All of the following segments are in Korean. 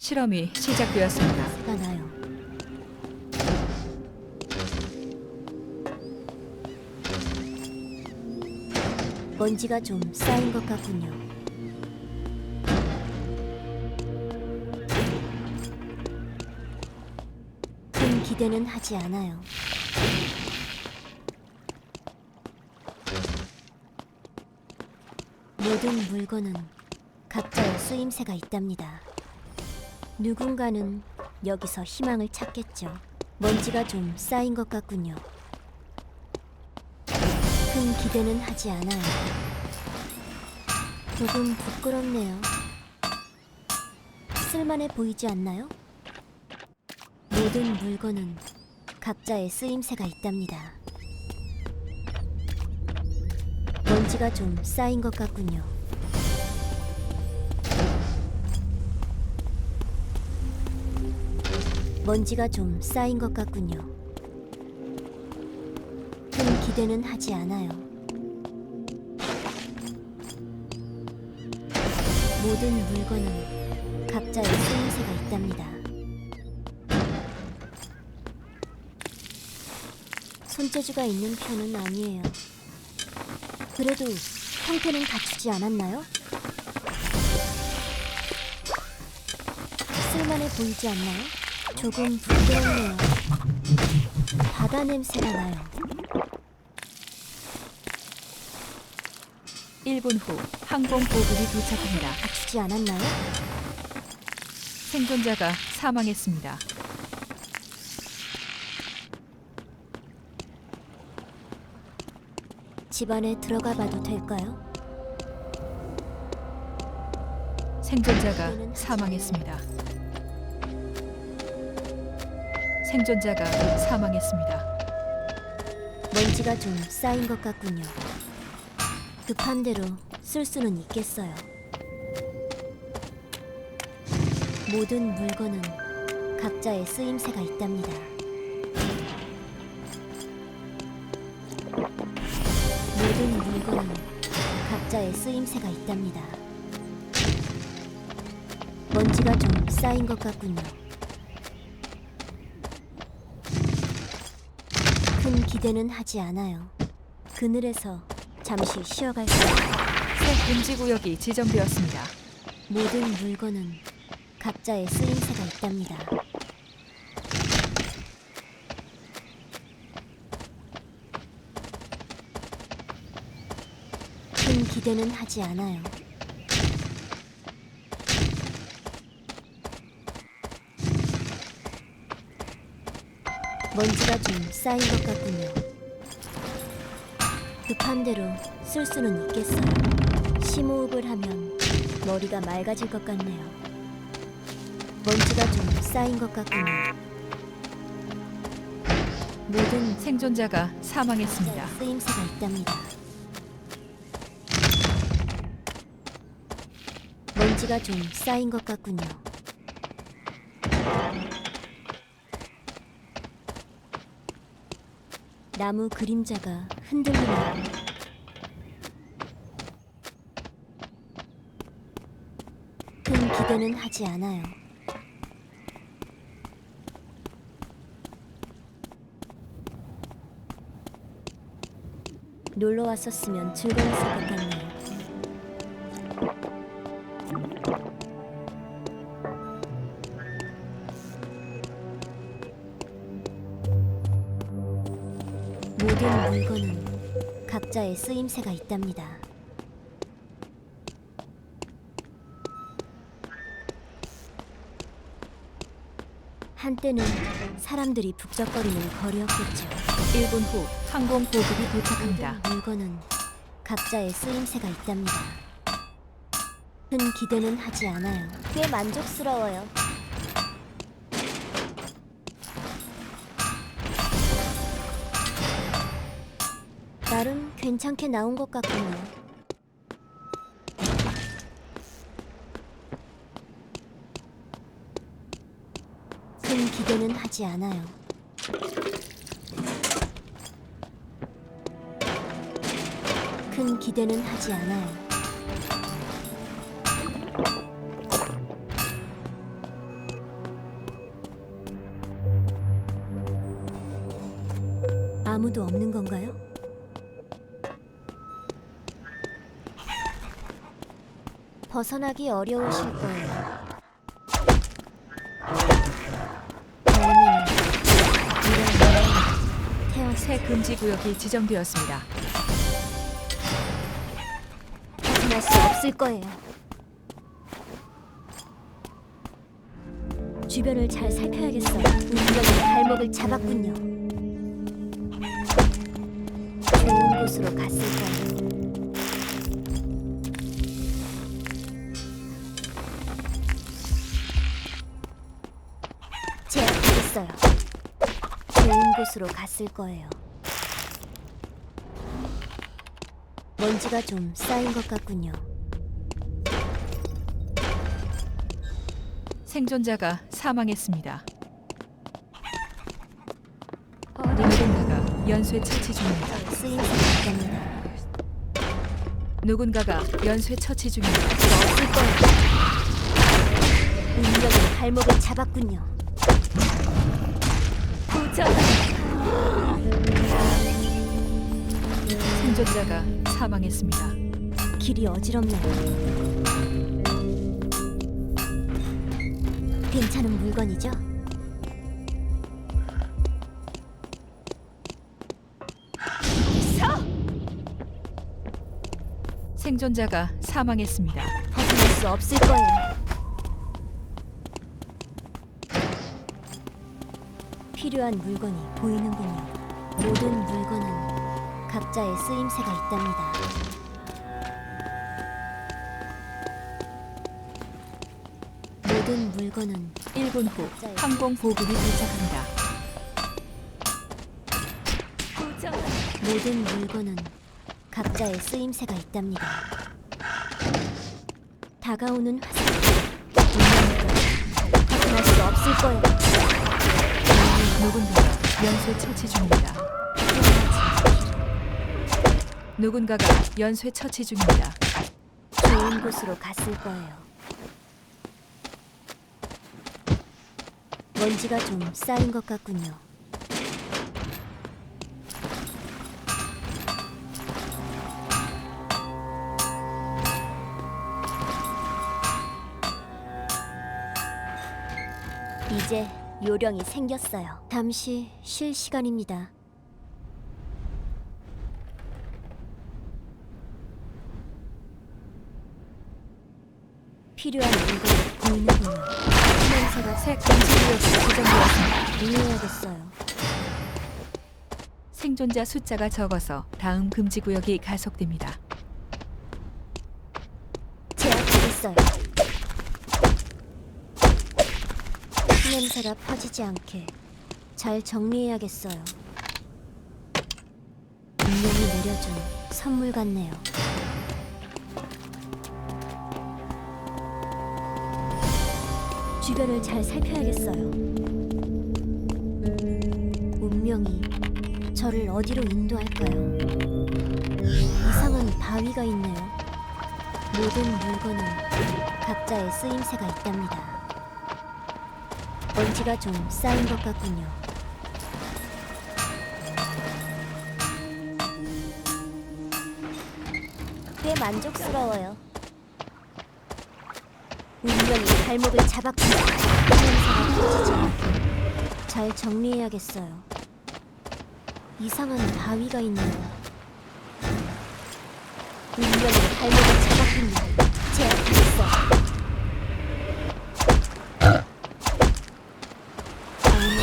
실험이 시작되었습니다. 나요. 먼지가 좀 쌓인 것 같군요. 큰 기대는 하지 않아요. 모든 물건은 각자의 쓰임새가 있답니다. 누군가는 여기서 희망을 찾겠죠. 먼지가 좀 쌓인 것 같군요. 큰 기대는 하지 않아요. 조금 부끄럽네요. 쓸만해 보이지 않나요? 모든 물건은 각자의 쓰임새가 있답니다. 먼지가 좀 쌓인 것 같군요. 먼지가 좀 쌓인 것 같군요. 큰 기대는 하지 않아요. 모든 물건은 각자의 쓰임새가 있답니다. 손재주가 있는 편은 아니에요. 그래도 형태는 갖추지 않았나요? 쓸만해 보이지 않나요? 조금 부끄럽네요. 바다 냄새가 나요. 1분 후 항공 보급이 도착합니다. 갖추지 않았나요? 생존자가 사망했습니다. 집 안에 들어가 봐도 될까요? 생존자가 사망했습니다. 생존자가 사망했습니다. 먼지가 좀 쌓인 것 같군요. 급한 대로 쓸 수는 있겠어요. 모든 물건은 각자의 쓰임새가 있답니다. 모든 물건은 각자의 쓰임새가 있답니다. 먼지가 좀 쌓인 것 같군요. 큰 기대는 하지 않아요. 그늘에서 잠시 쉬어갈까요? 새 금지 구역이 지정되었습니다. 모든 물건은 각자의 쓰임새가 있답니다. 큰 기대는 하지 않아요. 먼지가 좀 쌓인 것 같군요. 급한 대로 쓸 수는 있겠어요. 심호흡을 하면 머리가 맑아질 것 같네요. 먼지가 좀 쌓인 것 같군요. 모든 생존자가 사망했습니다. 쓰임새가 있답니다. 먼지가 좀 쌓인 것 같군요. 나무 그림자가 흔들리네요. 큰 기대는 하지 않아요. 놀러 왔었으면 즐거웠을 것 같네요. 물건은 각자의 쓰임새가 있답니다. 한때는 사람들이 북적거리는 거리였겠죠. 1분 후 항공 보급이 도착합니다. 물건은 각자의 쓰임새가 있답니다. 큰 기대는 하지 않아요. 꽤 만족스러워요. 나름 괜찮게 나온 것 같군요. 큰 기대는 하지 않아요. 큰 기대는 하지 않아요. 아무도 없는 건가요? 벗어나기 어려우실 거예요. 이런 새 금지 구역이 지정되었습니다. 벗어날 수 없을 거예요. 주변을 잘 살펴야겠어요. 운명이 발목을 잡았군요. 좋은 곳으로 갔을 거예요. 곳으로 갔을 거예요. 먼지가 좀 쌓인 것 같군요. 생존자가 사망했습니다. 누군가가 연쇄 처치 중입니다. 있답니다. 누군가가 연쇄 처치 중입니다. 없을 거예요. 발목을 잡았군요. 부자 생존자가 사망했습니다. 길이 어지럽네요. 괜찮은 물건이죠? 생존자가 사망했습니다. 벗어날 수 없을 거예요. 필요한 물건이 보이는군요. 모든 물건은 각자의 쓰임새가 있답니다. 모든 물건은 1분 후 항공 보급이 도착합니다. 모든 물건은 각자의 쓰임새가 있답니다. 다가오는 화살, 운명이고 벗어날 수 없을 거예요. 누군가가 연쇄 처치 중입니다. 누군가가 연쇄 처치 중입니다. 좋은 곳으로 갔을 거예요. 먼지가 좀 쌓인 것 같군요. 이제 요령이 생겼어요. 잠시 쉴 시간입니다. 필요한 물건이 보이는군요. 냄새가 새 구역이 지정되었습니다. 이해야겠어요. 생존자 숫자가 적어서 다음 금지 구역이 가속됩니다. 제압하겠어요. 냄새가 퍼지지 않게 잘 정리해야겠어요. 운명이 내려준 선물 같네요. 주변을 잘 살펴야겠어요. 운명이 저를 어디로 인도할까요? 이상한 바위가 있네요. 모든 물건은 각자의 쓰임새가 있답니다. 먼지가 좀 쌓인 것 같군요. 꽤 만족스러워요. 운명이 발목을 잡았군요. 냄새가 퍼지지 않게 잘 정리해야겠어요. 이상한 바위가 있네요. 운명이 발목을 잡았군요. 제압하겠어. 다음은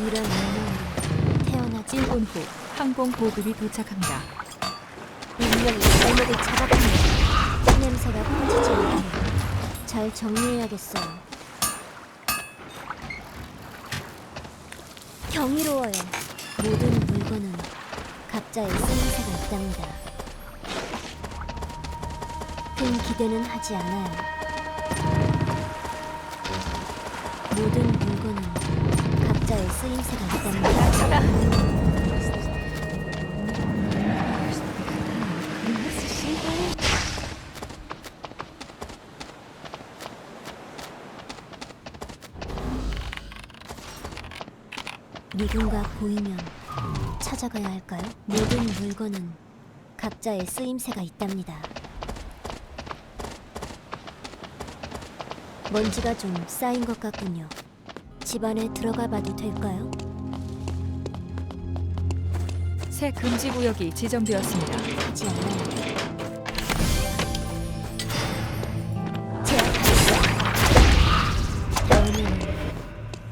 이런 운명으로 태어나지 1분 후 항공 보급이 도착합니다. 운명이 발목을 잡았군요. 냄새가 퍼지지 않게 잘 정리해야겠어요. 경이로워요. 모든 물건은 각자의 쓰임새가 있답니다. 큰 기대는 하지 않아요. 모든 물건은 각자의 쓰임새가 있답니다. 누군가 보이면 찾아가야 할까요? 모든 물건은 각자의 쓰임새가 있답니다. 먼지가 좀 쌓인 것 같군요. 집 안에 들어가 봐도 될까요? 새 금지 구역이 지정되었습니다. 하지 않아요. 제압하겠어요. 다음에는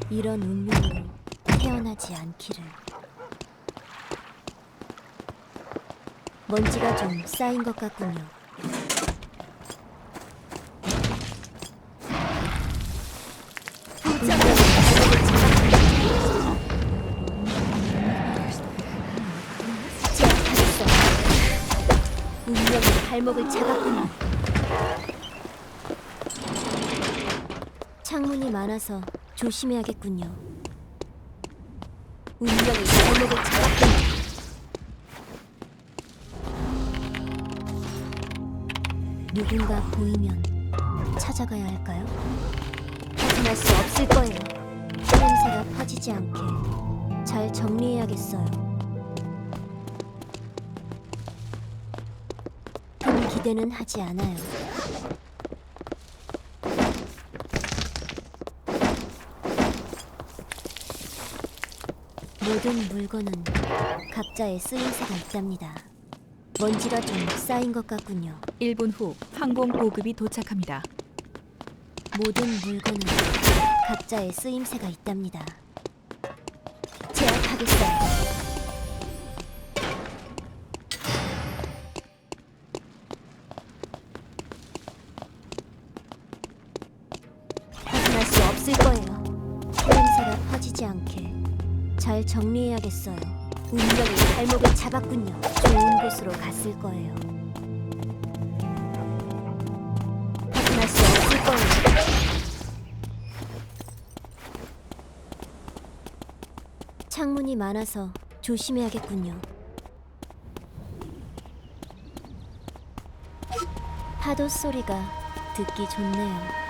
이런 운명으로 태어나지 않기를. 먼지가 좀 쌓인 것 같군요. 발목을 잡았군요. 창문이 많아서 조심해야겠군요. 운명이 발목을 잡았군요. 누군가 보이면 찾아가야 할까요? 확인할 수 없을 거예요. 냄새가 퍼지지 않게 잘 정리해야겠어요. 큰 기대는 하지 않아요. 모든 물건은 각자의 쓰임새가 있답니다. 먼지가 좀 쌓인 것 같군요. 1분 후 항공 보급이 도착합니다. 모든 물건은 각자의 쓰임새가 있답니다. 제압하겠어요. 확인할 수 없을 거예요. 냄새가 퍼지지 않게 잘 정리해야겠어요. 운명이 발목을 잡았군요. 좋은 곳으로 갔을 거예요. 확인할 수 없을 거예요. 창문이 많아서 조심해야겠군요. 파도 소리가 듣기 좋네요.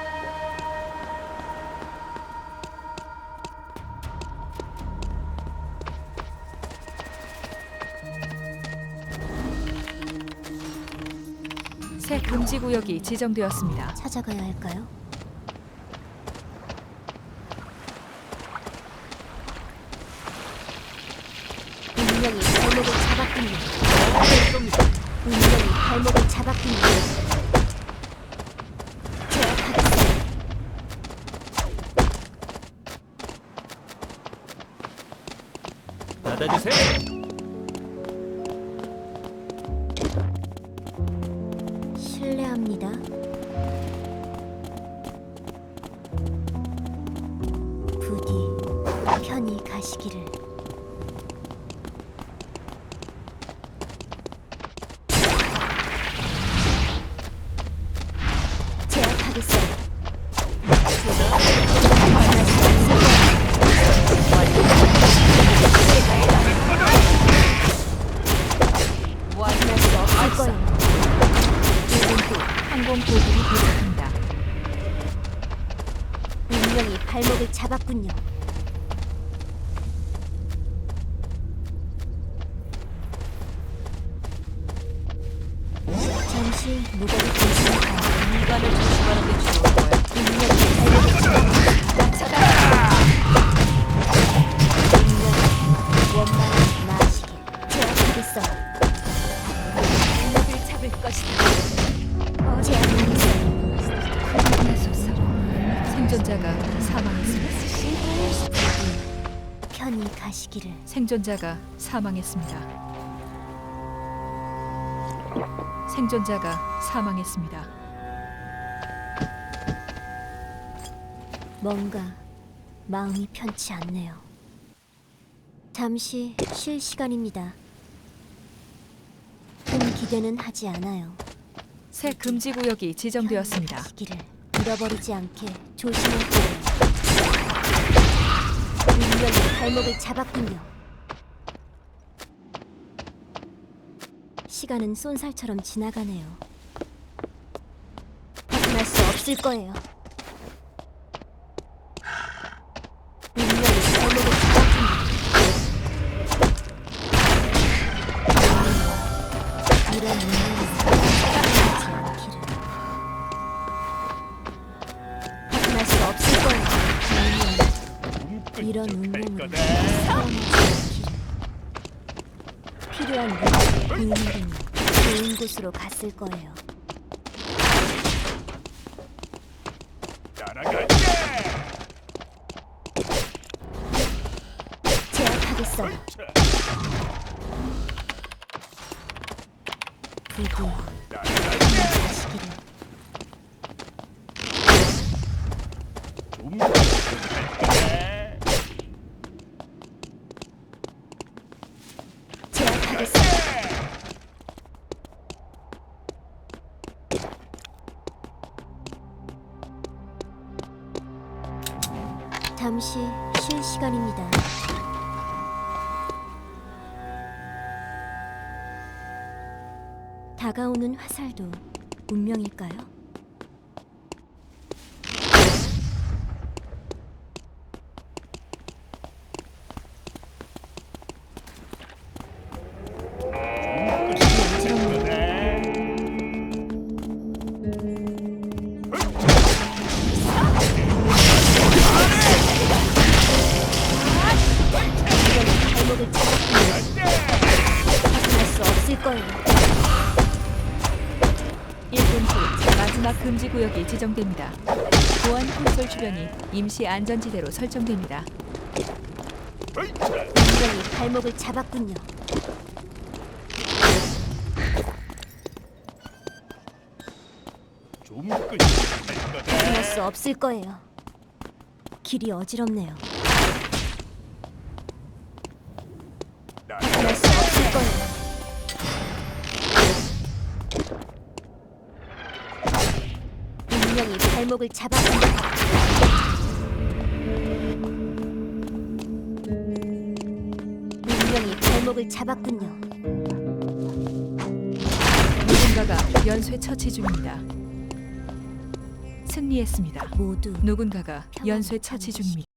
새 금지 구역이 지정되었습니다. 찾아가야 할까요? 실례합니다. 부디 편히 가시기를. 항공 보급이 도착합니다. 운명이 발목을 잡았군요. 잠시 무거리 생존자가 사망했습니다. 편히 가시기를 생존자가 사망했습니다. 생존자가 사망했습니다. 뭔가 마음이 편치 않네요. 잠시 쉴 시간입니다. 큰 기대는 하지 않아요. 새 금지 구역이 지정되었습니다. 기를 잃어버리지 않게 거예요. 운명이 발목을 잡았군요. 시간은 쏜살처럼 지나가네요. 확인할 수 없을 거예요. 필요한 보이는 좋은 곳으로 갔을 거예요. 제압하겠어요. 부디 잠시 쉴 시간입니다. 다가오는 화살도 운명일까요? 지정됩니다. 보안 콘솔 주변이 임시 안전지대로 설정됩니다. 운명이 발목을 잡았군요. 좀 거다. 벗어날 수 없을 거예요. 길이 어지럽네요. 발목을 잡았군요. 운명이 발목을 잡았군요. 누군가가 연쇄 처치 중입니다. 승리했습니다. 모두 누군가가 연쇄 처치 중입니다.